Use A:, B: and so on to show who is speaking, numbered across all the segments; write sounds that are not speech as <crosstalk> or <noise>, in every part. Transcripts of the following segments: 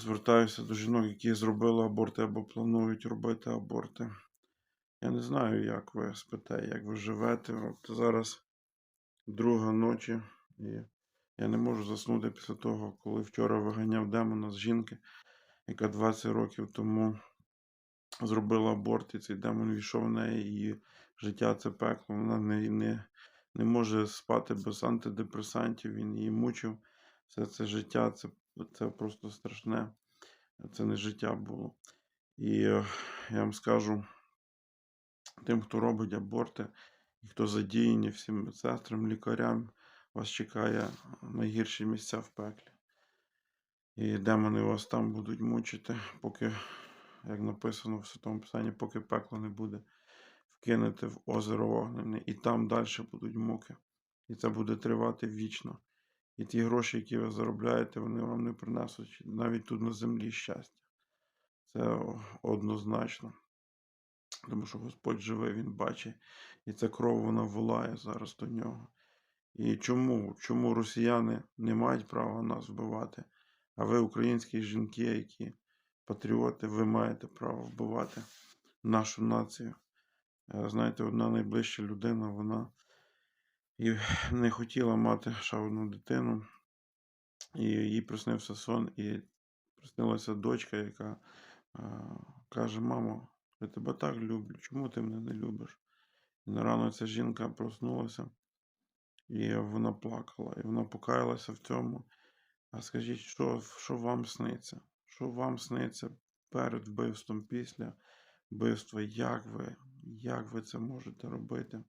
A: звертаюся до жінок, які зробили аборти або планують робити аборти. Я не знаю, як ви спите, як ви живете. От зараз друга ночі, і я не можу заснути після того, коли вчора виганяв демона з жінки, яка 20 років тому зробила аборт, і цей демон війшов в неї, її життя це пекло. Вона не, не, не може спати без антидепресантів, він її мучив. Все це життя, це, це просто страшне. Це не життя було. І е, я вам скажу тим, хто робить аборти, і хто задіяні всім медсестрам, лікарям, вас чекає найгірші місця в пеклі. І демони вас там будуть мучити, поки, як написано в Святому Писанні, поки пекло не буде вкинете в озеро вогнене, і там далі будуть муки. І це буде тривати вічно. І ті гроші, які ви заробляєте, вони вам не принесуть навіть тут на землі щастя. Це однозначно. Тому що Господь живе, Він бачить, і ця кров вона волає зараз до нього. І чому? Чому росіяни не мають права нас вбивати? А ви, українські жінки, які патріоти, ви маєте право вбивати нашу націю. Е, Знаєте, одна найближча людина, вона і <sighs> не хотіла мати ще одну дитину, і їй приснився сон, і приснилася дочка, яка е, каже: Мамо, я тебе так люблю, чому ти мене не любиш? І на рано ця жінка проснулася, і вона плакала, і вона покаялася в цьому. А скажіть, що, що вам сниться? Що вам сниться перед вбивством, після вбивства? Як ви, як ви це можете робити?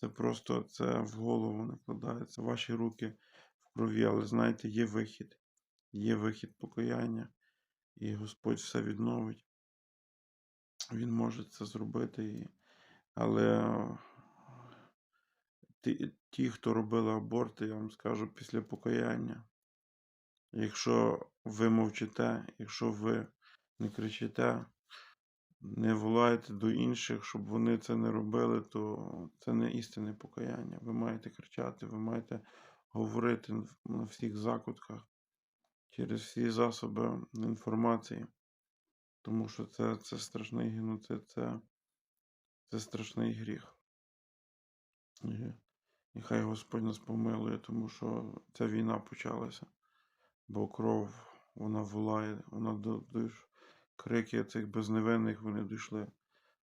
A: Це просто це в голову накладається. Ваші руки в крові, але знаєте, є вихід, є вихід покаяння, і Господь все відновить. Він може це зробити. Але ті, хто робили аборти, я вам скажу після покаяння. Якщо ви мовчите, якщо ви не кричите, не волаєте до інших, щоб вони це не робили, то це не істинне покаяння. Ви маєте кричати, ви маєте говорити на всіх закутках через всі засоби інформації. Тому що це, це страшний геноцид, це, це страшний гріх. І, хай Господь нас помилує, тому що ця війна почалася. Бо кров, вона волає, вона до, до крики цих безневинних вони дійшли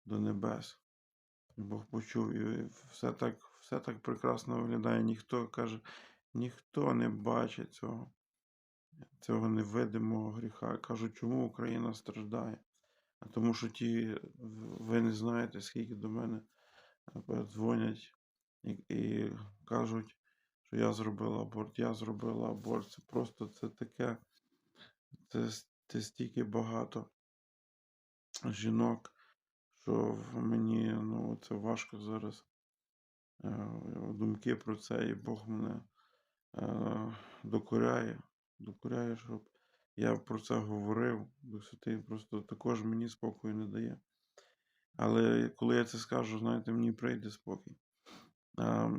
A: до небес. Бог почув, і все так, все так прекрасно виглядає. Ніхто каже, ніхто не бачить цього, цього невидимого гріха. Кажуть, чому Україна страждає? А тому що ті, ви не знаєте, скільки до мене е, дзвонять і, і кажуть, що я зробила аборт, я зробила аборт. Це просто це таке, це, це стільки багато жінок, що мені ну, це важко зараз е, думки про це, і Бог мене е, докоряє, докоряє, щоб я про це говорив. Дух Святий просто також мені спокою не дає. Але коли я це скажу, знаєте, мені прийде спокій. А,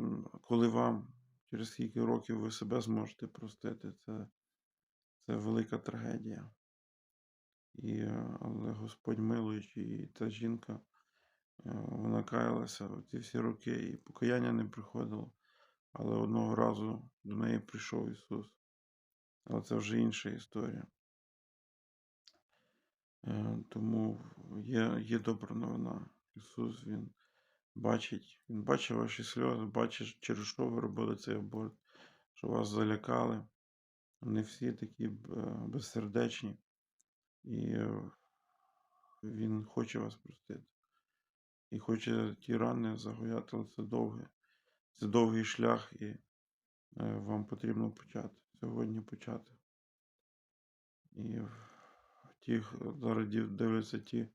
A: коли вам через скільки років ви себе зможете простити, це, це велика трагедія. І, е, Але Господь милуючий, і та жінка, е, вона каялася ці всі роки, і покаяння не приходило. Але одного разу до неї прийшов Ісус. Але це вже інша історія. Е, тому є є добра новина. Ісус Він бачить, Він бачить ваші сльози, бачить, через що ви робили цей аборт, що вас залякали. Вони всі такі безсердечні. І е, Він хоче вас простити. І хоче ті рани загояти, але це довге. Це довгий шлях, і е, вам потрібно почати. Сьогодні почати. І ті, зараз дивляться ті,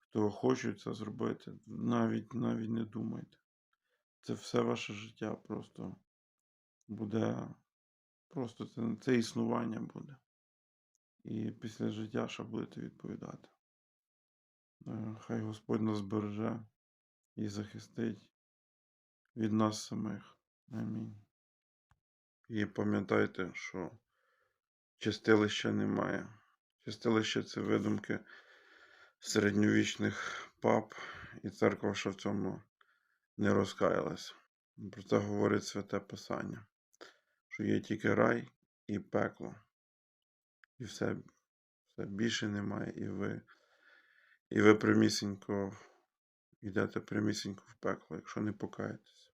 A: хто хочуть це зробити, навіть навіть не думайте. Це все ваше життя просто буде, просто це, це існування буде. І після життя ще будете відповідати. Е, хай Господь нас береже і захистить від нас самих. Амінь. І пам'ятайте, що чистилища немає. Чистилище це видумки середньовічних пап, і церква, що в цьому не розкаялась. Про це говорить святе Писання, що є тільки рай і пекло. І все, все більше немає, і ви, і ви прямісінько йдете прямісінько в пекло, якщо не покаєтесь.